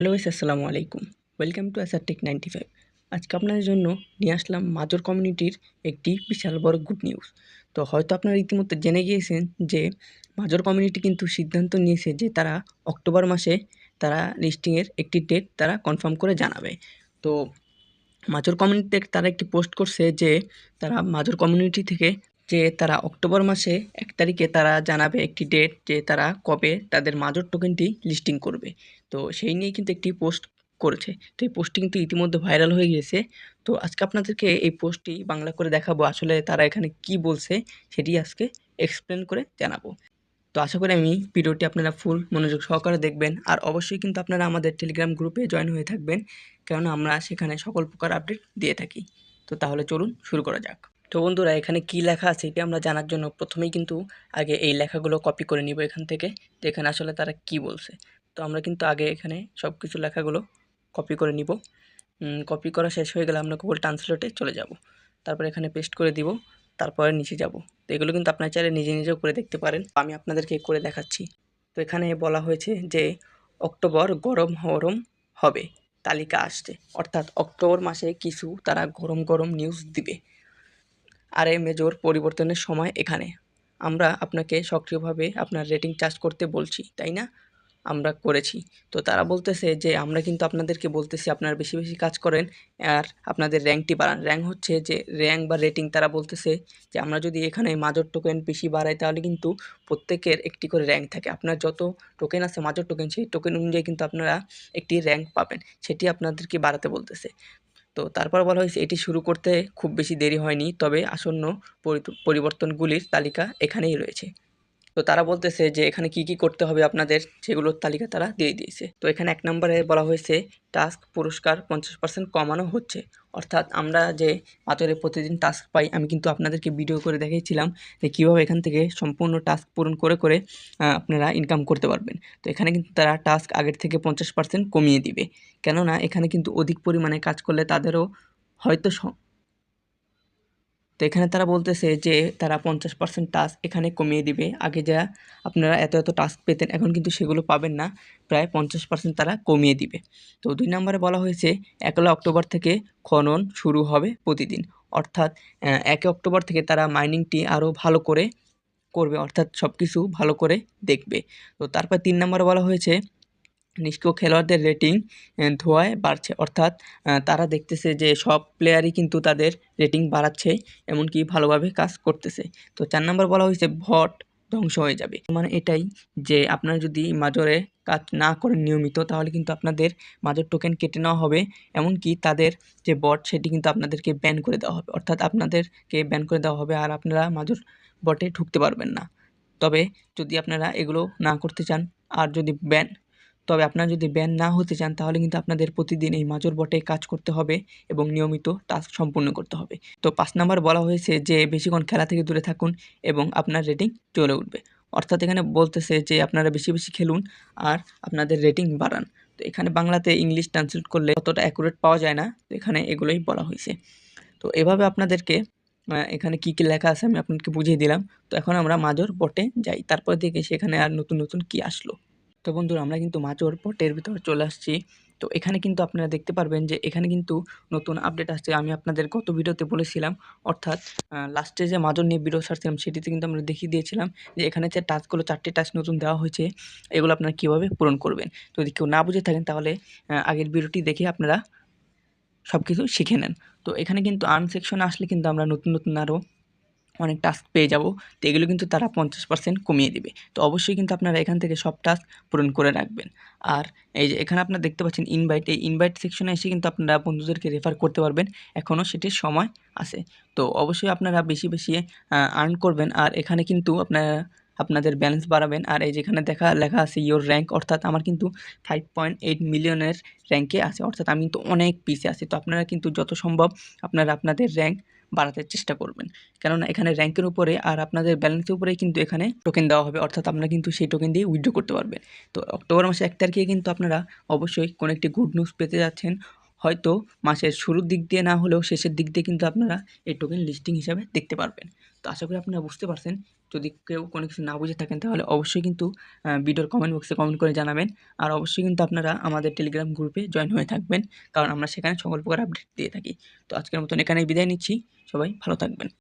Hello guys, আসসালামু আলাইকুম। Welcome to Acer tech ninety five আজকে আপনাদের জন্য নিয়ে আসলাম মাজর কমিউনিটির একটি বিশাল বড় গুড নিউজ তো হয়তো আপনারা ইতিমধ্যে জেনে গিয়েছেন যে মাজর কমিউনিটি কিন্তু সিদ্ধান্ত নিয়েছে যে তারা অক্টোবর মাসে তারা লিস্টিংয়ের একটি ডেট তারা কনফার্ম করে জানাবে। তো মাজর কমিউনিটি তারা একটি পোস্ট করছে যে তারা মাজর কমিউনিটি থেকে যে তারা অক্টোবর মাসে এক তারিখে তারা জানাবে একটি ডেট যে তারা কবে তাদের মাজর টোকেনটি লিস্টিং করবে। তো সেই নিয়ে কিন্তু একটি পোস্ট করেছে। তো এই পোস্টটি কিন্তু ইতিমধ্যে ভাইরাল হয়ে গিয়েছে। তো আজকে আপনাদেরকে এই পোস্টটি বাংলা করে দেখাবো, আসলে তারা এখানে কি বলছে সেটি আজকে এক্সপ্লেন করে জানাব। তো আশা করি আমি ভিডিওটি আপনারা ফুল মনোযোগ সহকারে দেখবেন। আর অবশ্যই কিন্তু আপনারা আমাদের টেলিগ্রাম গ্রুপে জয়েন হয়ে থাকবেন। কেননা আমরা সেখানে সকল প্রকার আপডেট দিয়ে থাকি। তো তাহলে চলুন শুরু করা যাক। তো বন্ধুরা, এখানে কি লেখা আছে এটি আমরা জানার জন্য প্রথমেই কিন্তু আগে এই লেখাগুলো কপি করে নিব এখান থেকে যে এখানে আসলে তারা কি বলছে। তো আমরা কিন্তু আগে এখানে সব কিছু লেখাগুলো কপি করে নিব। কপি করা শেষ হয়ে গেলে আমরা গুগল ট্রান্সলেটে চলে যাব। তারপর এখানে পেস্ট করে দিব, তারপরে নিচে যাব। তো এগুলো কিন্তু আপনার চাইলে নিজে নিজেও করে দেখতে পারেন। আমি আপনাদেরকে করে দেখাচ্ছি। তো এখানে বলা হয়েছে যে, অক্টোবর গরম গরম হবে, তালিকা আসছে। অর্থাৎ অক্টোবর মাসে কিছু তারা গরম গরম নিউজ দিবে। আর এই মেজর পরিবর্তনের সময় এখানে। আমরা আপনাকে সক্রিয়ভাবে আপনার রেটিং চার্জ করতে বলছি, তাই না? আমরা করেছি। তো তারা বলতেছে যে, আমরা কিন্তু আপনাদেরকে বলতেছি আপনারা বেশি বেশি কাজ করেন আর আপনাদের র্যাঙ্কটি বাড়ান। র্যাঙ্ক হচ্ছে যে, র্যাঙ্ক বা রেটিং তারা বলতেছে যে, আমরা যদি এখানে মাজর টোকেন বেশি বাড়াই তাহলে কিন্তু প্রত্যেকের একটি করে র্যাঙ্ক থাকে। আপনার যত টোকেন আছে মাজর টোকেন সেই টোকেন অনুযায়ী কিন্তু আপনারা একটি র্যাঙ্ক পাবেন। সেটি আপনাদেরকে বাড়াতে বলতেছে। তো তারপর বলা হয়েছে এটি শুরু করতে খুব বেশি দেরি হয়নি, তবে আসন্ন পরিবর্তনগুলির তালিকা এখানেই রয়েছে। তো তারা বলতেছে যে, এখানে কি কি করতে হবে আপনাদের? সেগুলোর তালিকা তারা দিয়ে দিয়েছে। তো এখানে এক নম্বরে বলা হয়েছে, টাস্ক পুরস্কার পঞ্চাশ পার্সেন্ট কমানো হচ্ছে। অর্থাৎ আমরা যে মাতরে প্রতিদিন টাস্ক পাই, আমি কিন্তু আপনাদেরকে ভিডিও করে দেখিয়েছিলাম যে, কীভাবে এখান থেকে সম্পূর্ণ টাস্ক পূরণ করে করে আপনারা ইনকাম করতে পারবেন। তো এখানে কিন্তু তারা টাস্ক আগের থেকে পঞ্চাশ পার্সেন্ট কমিয়ে দিবে। কেননা এখানে কিন্তু অধিক পরিমাণে কাজ করলে তাদেরও হয়তো তো এখানে তারা বলতেছে যে তারা পঞ্চাশ পার্সেন্ট টাস্ক এখানে কমিয়ে দিবে। আগে যা আপনারা এত এত টাস্ক পেতেন, এখন কিন্তু সেগুলো পাবেন না। প্রায় পঞ্চাশ পার্সেন্ট তারা কমিয়ে দিবে। তো দুই নম্বরে বলা হয়েছে, একলা অক্টোবর থেকে খনন শুরু হবে প্রতিদিন। অর্থাৎ একে অক্টোবর থেকে তারা মাইনিংটি আরও ভালো করে করবে, অর্থাৎ সব কিছু ভালো করে দেখবে। তো তারপর তিন নম্বরে বলা হয়েছে নিষ্ক্রিয় খেলোয়াড়দের রেটিং ধোয়ায় বাড়ছে। অর্থাৎ তারা দেখতেছে যে সব প্লেয়ারই কিন্তু তাদের রেটিং বাড়াচ্ছে, এমনকি ভালোভাবে কাজ করতেছে। তো চার নম্বর বলা হয়েছে, ভট ধ্বংস হয়ে যাবে। মানে এটাই যে আপনারা যদি মাজরে কাজ না করেন নিয়মিত, তাহলে কিন্তু আপনাদের মাজর টোকেন কেটে নেওয়া হবে, এমনকি তাদের যে বট সেটি কিন্তু আপনাদেরকে ব্যান করে দেওয়া হবে। অর্থাৎ আপনাদেরকে ব্যান করে দেওয়া হবে, আর আপনারা মাজর বটে ঢুকতে পারবেন না। তবে যদি আপনারা এগুলো না করতে চান, আর যদি ব্যান তবে আপনারা যদি ব্যান না হতে চান, তাহলে কিন্তু আপনাদের প্রতিদিন এই মাজর বটে কাজ করতে হবে এবং নিয়মিত টাস্ক সম্পূর্ণ করতে হবে। তো পাঁচ নাম্বার বলা হয়েছে যে, বেশিক্ষণ খেলা থেকে দূরে থাকুন এবং আপনার রেটিং চলে উঠবে। অর্থাৎ এখানে বলতেছে যে, আপনারা বেশি বেশি খেলুন আর আপনাদের রেটিং বাড়ান। তো এখানে বাংলাতে ইংলিশ ট্রান্সলেট করলে অতটা অ্যাকুরেট পাওয়া যায় না, তো এখানে এগুলোই বলা হয়েছে। তো এভাবে আপনাদেরকে এখানে কী কী লেখা আছে আমি আপনাকে বুঝিয়ে দিলাম। তো এখন আমরা মাজর বটে যাই, তারপর দেখে সেখানে আর নতুন নতুন কি আসলো। তো বন্ধুরা, আমরা কিন্তু মাচর পটের ভিতরে চলে আসছি। তো এখানে কিন্তু আপনারা দেখতে পারবেন যে, এখানে কিন্তু নতুন আপডেট আসছে। আমি আপনাদের গত ভিডিওতে বলেছিলাম, অর্থাৎ লাস্টে যে মাজর নিয়ে ভিডিও সারছিলাম সেটিতে কিন্তু আমরা দেখিয়ে দিয়েছিলাম যে, এখানে যে টাস্কগুলো চারটে টাস্ক নতুন দেওয়া হয়েছে, এগুলো আপনারা কীভাবে পূরণ করবেন? যদি কেউ না বুঝে থাকেন, তাহলে আগের ভিডিওটি দেখে আপনারা সব কিছু শিখে নেন। তো এখানে কিন্তু আর্ন সেকশনে আসলে কিন্তু আমরা নতুন নতুন আরও অনেক টাস্ক পেয়ে যাব, তো এগুলো কিন্তু তারা পঞ্চাশ পার্সেন্ট কমিয়ে দেবে। তো অবশ্যই কিন্তু আপনারা এখান থেকে সব টাস্ক পূরণ করে রাখবেন। আর এই যে এখানে আপনারা দেখতে পাচ্ছেন ইনভাইট এই ইনভাইট সেকশনে এসে কিন্তু আপনারা বন্ধুদেরকে রেফার করতে পারবেন। এখনও সেটির সময় আছে। তো অবশ্যই আপনারা বেশি বেশি আর্ন করবেন। আর এখানে কিন্তু আপনারা, আপনাদের ব্যালেন্স বাড়াবেন। আর এই যেখানে দেখা, লেখা আছে ইয়োর র্যাঙ্ক অর্থাৎ আমার কিন্তু ফাইভ পয়েন্ট এইট মিলিয়নের র্যাঙ্কে আছে। অর্থাৎ আমি কিন্তু অনেক পিছিয়ে আছি। তো আপনারা কিন্তু যত সম্ভব আপনারা আপনাদের র্যাঙ্ক বাড়াতে চেষ্টা করবেন। কেননা এখানে র্যাঙ্কের উপরে আর আপনাদের ব্যালেন্সের উপরে কিন্তু এখানে টোকেন দেওয়া হবে। অর্থাৎ আপনারা কিন্তু সেই টোকেন দিয়ে উইথড্র করতে পারবেন। তো অক্টোবর মাসে এক তারিখে কিন্তু আপনারা অবশ্যই কোনো একটি গুড নিউজ পেতে যাচ্ছেন। হয়তো মাসের শুরুর দিক দিয়ে না হলেও শেষের দিক দিয়ে কিন্তু আপনারা এই টোকেন লিস্টিং হিসাবে দেখতে পারবেন। তো আশা করি আপনারা বুঝতে পারছেন যদি কেউ কোনো কিছু না বুঝে থাকেন, তাহলে অবশ্যই কিন্তু ভিডিওর কমেন্ট বক্সে কমেন্ট করে জানাবেন। আর অবশ্যই কিন্তু আপনারা আমাদের টেলিগ্রাম গ্রুপে জয়েন হয়ে থাকবেন, কারণ আমরা সেখানে সকল প্রকার আপডেট দিয়ে থাকি। তো আজকের মতন এখানেই বিদায় নিচ্ছি। সবাই ভালো থাকবেন।